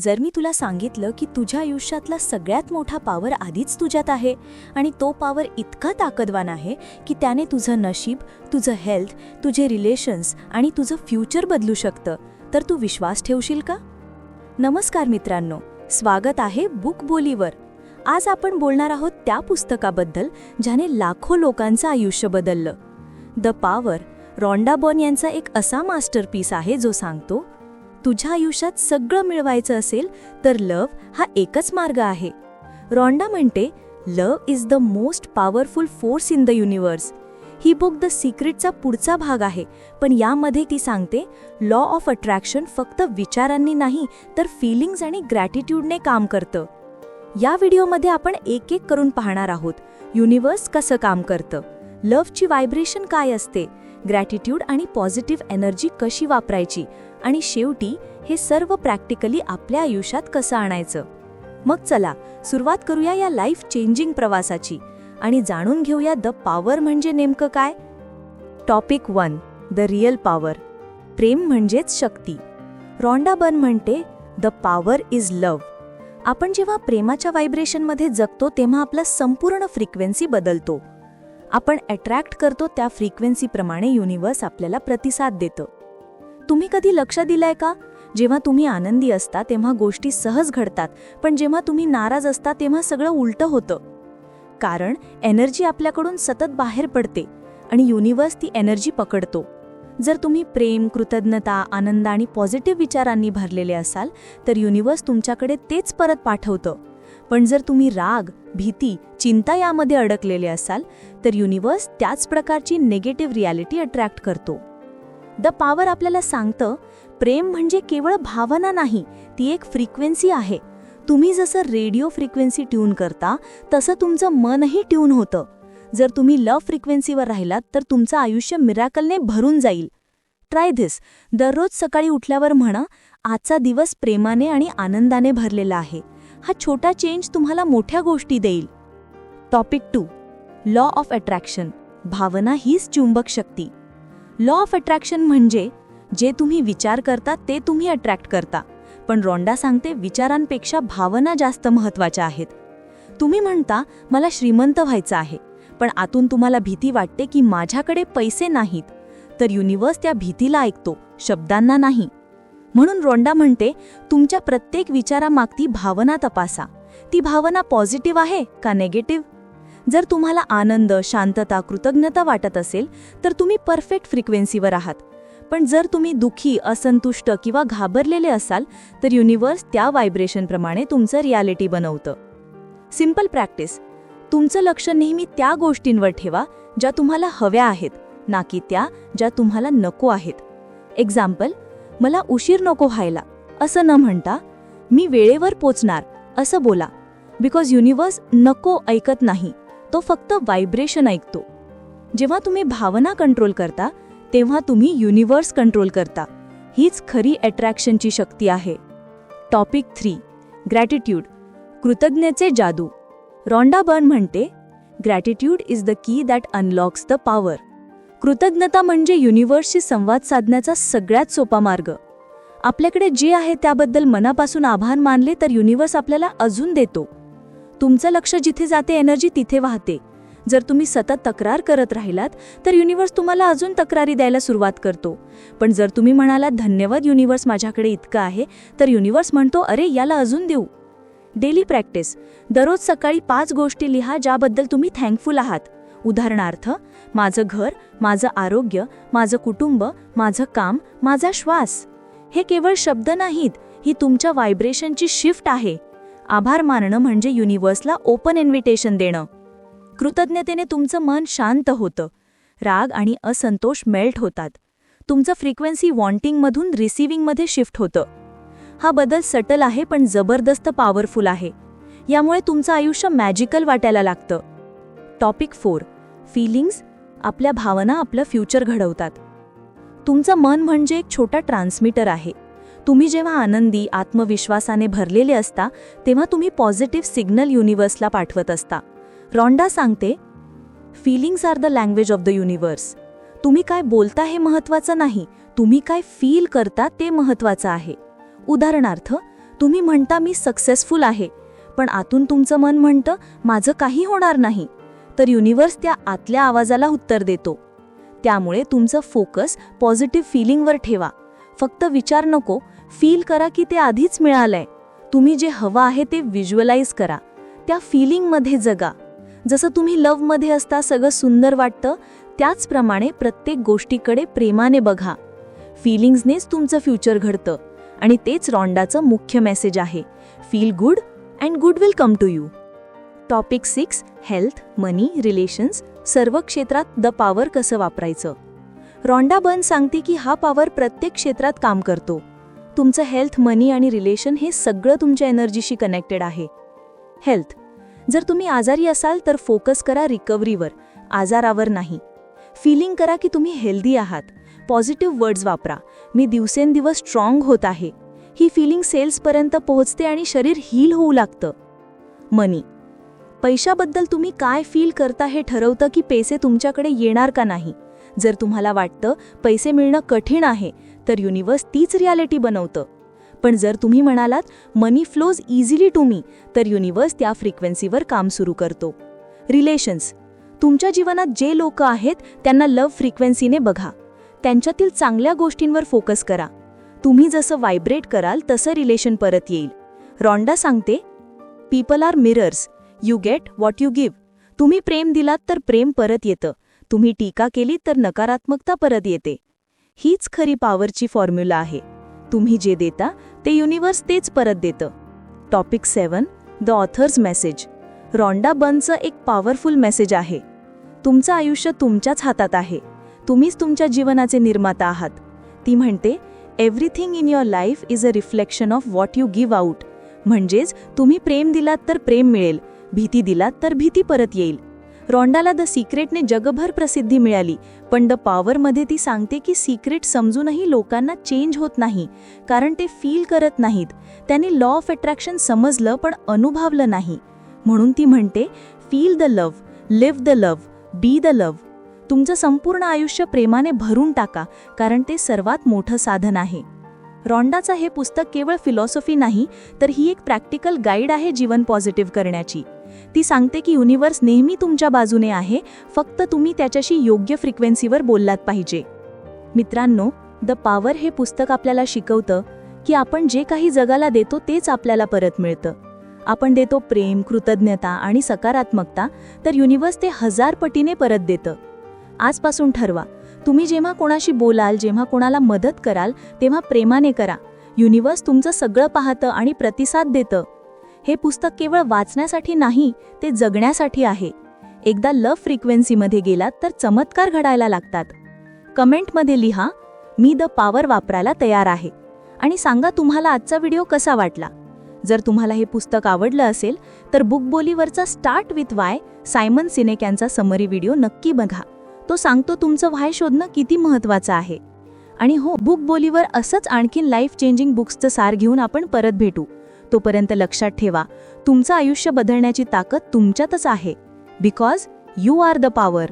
जर मी तुला सांगितलं की तुझ्या आयुष्यातला सगळ्यात मोठा पावर आधीच तुझ्यात आहे आणि तो पावर इतका ताकदवान आहे की त्याने तुझं नशीब तुझं हेल्थ तुझे रिलेशन्स आणि तुझं फ्युचर बदलू शकतं तर तू विश्वास ठेवशील का? नमस्कार मित्रांनो स्वागत आहे बुक बोलीवर. आज आपण बोलणार आहोत त्या पुस्तकाबद्दल ज्याने लाखो लोकांचं आयुष्य बदललं. द पॉवर रॉन्डा बॉन यांचा एक असा मास्टरपीस आहे जो सांगतो तुझ्या आयुष्यात सगळं मिळवायचं असेल तर लव हा एकच मार्ग आहे. रॉन्डा म्हणते love is the most powerful force in the universe he book the सिक्रेटचा पुढचा भाग आहे पण यामध्ये ती सांगते लॉ ऑफ अट्रॅक्शन फक्त विचारांनी नाही तर फिलिंग्ज आणि ग्रॅटिट्यूडने काम करतं. या व्हिडिओमध्ये आपण एक एक करून पाहणार आहोत युनिवर्स कसं काम करतं? लव्हची व्हायब्रेशन काय असते? ग्रॅटिट्यूड आणि पॉझिटिव्ह एनर्जी कशी वापरायची? आणि शेवटी हे सर्व प्रॅक्टिकली आपल्या आयुष्यात कसं आणायचं? मग चला सुरुवात करूया या लाईफ चेंजिंग प्रवासाची. आणि जाणून घेऊया द पॉवर म्हणजे नेमकं काय? Topic one the real power प्रेम म्हणजेच शक्ती. रॉन्डा बन म्हणते द पॉवर इज लव आपण जेव्हा प्रेमाच्या व्हायब्रेशनमध्ये जगतो तेव्हा आपला संपूर्ण फ्रिक्वेन्सी बदलतो. आपण अट्रॅक्ट करतो त्या फ्रिक्वेन्सीप्रमाणे युनिवर्स आपल्याला प्रतिसाद देतं. तुम्ही कधी लक्ष दिलंय का? जेव्हा तुम्ही आनंदी असता तेव्हा गोष्टी सहज घडतात. पण जेव्हा तुम्ही नाराज असता तेव्हा सगळं उलटं होतं. कारण एनर्जी आपल्याकडून सतत बाहेर पडते आणि युनिवर्स ती एनर्जी पकडतो. जर तुम्ही प्रेम कृतज्ञता आनंद आणि पॉझिटिव्ह विचारांनी भरलेले असाल तर युनिवर्स तुमच्याकडे तेच परत पाठवतं. पण जर तुम्ही राग भीती चिंता यामध्ये अडकलेले असाल तर युनिवर्स त्याच प्रकारची नेगेटिव्ह रियालिटी अट्रॅक्ट करतो. द पावर आपल्याला सांगतं प्रेम म्हणजे केवळ भावना नाही ती एक फ्रिक्वेन्सी आहे. तुम्ही जसं रेडिओ फ्रिक्वेन्सी ट्यून करता तसं तुमचं मनही ट्यून होतं. जर तुम्ही लव फ्रिक्वेन्सीवर राहिलात तर तुमचं आयुष्य मिराकलने भरून जाईल. Try this. दररोज सकाळी उठल्यावर म्हणा आजचा दिवस प्रेमाने आणि आनंदाने भरलेला आहे. हा छोटा चेंज तुम्हाला मोठ्या गोष्टी देईल. Topic two law of attraction भावना हीच चुंबक शक्ती. लॉ ऑफ अट्रॅक्शन म्हणजे जे तुम्ही विचार करता ते तुम्ही अट्रॅक्ट करता. पण रोंडा सांगते विचारांपेक्षा भावना जास्त महत्त्वाच्या आहेत. तुम्ही म्हणता मला श्रीमंत व्हायचं आहे पण आतून तुम्हाला भीती वाटते की माझ्याकडे पैसे नाहीत तर युनिवर्स त्या भीतीला ऐकतो शब्दांना नाही. म्हणून रोंडा म्हणते तुमच्या प्रत्येक विचारामागती भावना तपासा. ती भावना पॉझिटिव्ह आहे का नेगेटिव्ह जर तुम्हाला आनंद शांतता कृतज्ञता वाटत असेल तर तुम्ही परफेक्ट फ्रिक्वेन्सीवर आहात. पण जर तुम्ही दुखी असंतुष्ट किंवा घाबरलेले असाल तर युनिवर्स त्या व्हायब्रेशनप्रमाणे तुमचं रियालिटी बनवतं. सिंपल प्रॅक्टिस तुमचं लक्ष नेहमी त्या गोष्टींवर ठेवा ज्या तुम्हाला हव्या आहेत ना की त्या ज्या तुम्हाला नको आहेत. एक्झाम्पल मला उशीर नको व्हायला. असं न म्हणता मी वेळेवर पोचणार. असं बोला. बिकॉज युनिवर्स नको ऐकत नाही. तो फक्त व्हायब्रेशन ऐकतो. जेव्हा तुम्ही भावना कंट्रोल करता तेव्हा तुम्ही युनिवर्स कंट्रोल करता. हीच खरी अट्रॅक्शनची शक्ती आहे. टॉपिक थ्री ग्रॅटिट्यूड कृतज्ञतेचे जादू. रॉन्डा बर्न म्हणते gratitude is the key that unlocks the power कृतज्ञता म्हणजे युनिवर्सशी संवाद साधण्याचा सगळ्यात सोपा मार्ग. आपल्याकडे जे आहे त्याबद्दल मनापासून आभार मानले तर युनिवर्स आपल्याला अजून देतो. तुमचं लक्ष जिथे जाते एनर्जी तिथे वाहते. जर तुम्ही सतत तक्रार करत राहिलात तर युनिवर्स तुम्हाला अजून तक्रारी द्यायला सुरुवात करतो. पण जर तुम्ही म्हणालात धन्यवाद युनिवर्स माझ्याकडे इतकं आहे तर युनिवर्स म्हणतो अरे याला अजून देऊ. डेली प्रॅक्टिस दररोज सकाळी पाच गोष्टी लिहा ज्याबद्दल तुम्ही थँकफुल आहात. उदाहरणार्थ माझं घर माझं आरोग्य माझं कुटुंब माझं काम माझा श्वास. हे केवळ शब्द नाहीत ही तुमच्या व्हायब्रेशनची शिफ्ट आहे. आभार मानणं म्हणजे युनिवर्सला ओपन इन्व्हिटेशन देणं. कृतज्ञतेने तुमचं मन शांत होतं. राग आणि असंतोष मेल्ट होतात. तुमचं फ्रिक्वेन्सी वॉन्टिंगमधून रिसिव्हिंगमध्ये शिफ्ट होतं. हा बदल सटल आहे पण जबरदस्त पॉवरफुल आहे. यामुळे तुमचं आयुष्य मॅजिकल वाटायला लागतं. टॉपिक फोर फिलिंग्स आपल्या भावना आपलं फ्युचर घडवतात. तुमचं मन म्हणजे एक छोटा ट्रान्समीटर आहे. तुम्ही जेव्हा आनंदी आत्मविश्वासाने भरलेले असता तेव्हा तुम्ही पॉझिटिव्ह सिग्नल युनिवर्सला पाठवत असता. रॉन्डा सांगते feelings are the language of the universe तुम्ही काय बोलता हे महत्वाचं नाही तुम्ही काय फील करता ते महत्वाचं आहे. उदाहरणार्थ तुम्ही म्हणता मी सक्सेसफुल आहे पण आतून तुमचं मन म्हणतं माझं काही होणार नाही. तर युनिवर्स त्या आतल्या आवाजाला उत्तर देतो. त्यामुळे तुमचं फोकस पॉझिटिव्ह फिलिंगवर ठेवा. फक्त विचार नको फील करा की ते आधीच मिळालंय. तुम्ही जे हवं आहे ते व्हिज्युअलाइज करा. त्या फिलिंगमध्ये जगा. जसं तुम्ही लव्हमध्ये असता सगळं सुंदर वाटतं त्याचप्रमाणे प्रत्येक गोष्टीकडे प्रेमाने बघा. फिलिंग्सनेच तुमचं फ्युचर घडतं आणि तेच रॉन्डाचं मुख्य मेसेज आहे. Feel good and good will come to you topic six health money relations सर्व क्षेत्रात द पॉवर कसं वापरायचं? रॉन्डा बन सांगते की हा पॉवर प्रत्येक क्षेत्रात काम करतो. तुमचं हेल्थ मनी आणि रिलेशन हे सगळं तुमच्या एनर्जीशी कनेक्टेड आहे. हेल्थ. जर तुम्ही आजारी असाल तर फोकस करा रिकव्हरीवर आजारावर नाही. फीलिंग करा की तुम्ही हेल्दी आहात. पॉझिटिव्ह वर्ड्स वापरा. मी दिवसेंदिवस स्ट्रॉंग होत आहे. ही फिलिंग सेल्सपर्यंत पोहोचते आणि शरीर हील होऊ लागतं. मनी. पैशाबद्दल तुम्ही काय फील करता हे ठरवतं की पैसे तुमच्याकडे येणार का नाही? जर तुम्हाला वाटतं पैसे मिळणं कठीण आहे तर युनिवर्स तीच रियालिटी बनवतं. पण जर तुम्ही म्हणालात money flows easily to me तर युनिवर्स त्या फ्रिक्वेन्सीवर काम सुरू करतो. रिलेशन्स तुमच्या जीवनात जे लोक आहेत त्यांना लव्ह फ्रिक्वेन्सीने बघा. त्यांच्यातील चांगल्या गोष्टींवर फोकस करा. तुम्ही जसं व्हायब्रेट कराल तसं रिलेशन परत येईल. रॉन्डा सांगते people are mirrors you get what you give तुम्ही प्रेम दिलात तर प्रेम परत येतं. तुम्ही टीका केली तर नकारात्मकता परत येते. हीच खरी पॉवरची फॉर्म्युला आहे. तुम्ही जे देता ते युनिवर्स तेच परत देतं. Topic seven the author's message Rhonda बनचं एक पॉवरफुल मेसेज आहे. तुमचं आयुष्य तुमच्याच हातात आहे. तुम्हीच तुमच्या जीवनाचे निर्माता आहात. ती म्हणते everything in your life is a reflection of what you give out म्हणजेच तुम्ही प्रेम दिलात तर प्रेम मिळेल भीती दिलात तर भीती परत येईल. रॉन्डाला द सिक्रेटने जगभर प्रसिद्धी मिळाली पण द पॉवरमध्ये ती सांगते की सिक्रेट समजूनही लोकांना चेंज होत नाही कारण ते फील करत नाहीत. त्यांनी लॉ ऑफ अट्रॅक्शन समजलं पण अनुभवलं नाही. म्हणून ती म्हणते feel the love live the love be the love. तुमचं संपूर्ण आयुष्य प्रेमाने भरून टाका कारण ते सर्वात मोठं साधन आहे. रॉन्डाचं हे पुस्तक केवळ फिलॉसॉफी नाही तर ही एक प्रॅक्टिकल गाईड आहे जीवन पॉझिटिव्ह करण्याची. ती सांगते की युनिव्हर्स नेहमी तुमच्या बाजूने आहे फक्त तुम्ही त्याच्याशी योग्य फ्रिक्वेन्सीवर बोललात पाहिजे. मित्रांनो द पॉवर हे पुस्तक आपल्याला शिकवतं की आपण जे काही जगाला देतो तेच आपल्याला परत मिळतं. आपण देतो प्रेम कृतज्ञता आणि सकारात्मकता तर युनिवर्स ते हजार पटीने परत देतं. आजपासून ठरवा तुम्ही जेव्हा कोणाशी बोलाल जेव्हा कोणाला मदत कराल तेव्हा प्रेमाने करा. युनिव्हर्स तुमचं सगळं पाहतं आणि प्रतिसाद देतं. हे पुस्तक केवळ वाचण्यासाठी नाही ते जगण्यासाठी आहे. एकदा लव फ्रिक्वेन्सीमध्ये गेलात तर चमत्कार घडायला लागतात. कमेंटमध्ये लिहा मी द पावर वापरायला तयार आहे. आणि सांगा तुम्हाला आजचा व्हिडिओ कसा वाटला. जर तुम्हाला हे पुस्तक आवडलं असेल तर बुकबोलीवरचा start with why Simon Sinek यांचा समरी व्हिडिओ नक्की बघा. तो सांगतो तुमचं व्हाय शोधणं किती महत्त्वाचं आहे. आणि हो बुकबोलीवर असंच आणखीन लाईफ चेंजिंग बुक्सचं सार घेऊन आपण परत भेटू. तोपर्यंत लक्षात ठेवा तुमचं आयुष्य बदलण्याची ताकद तुमच्यातच आहे. Because you are the power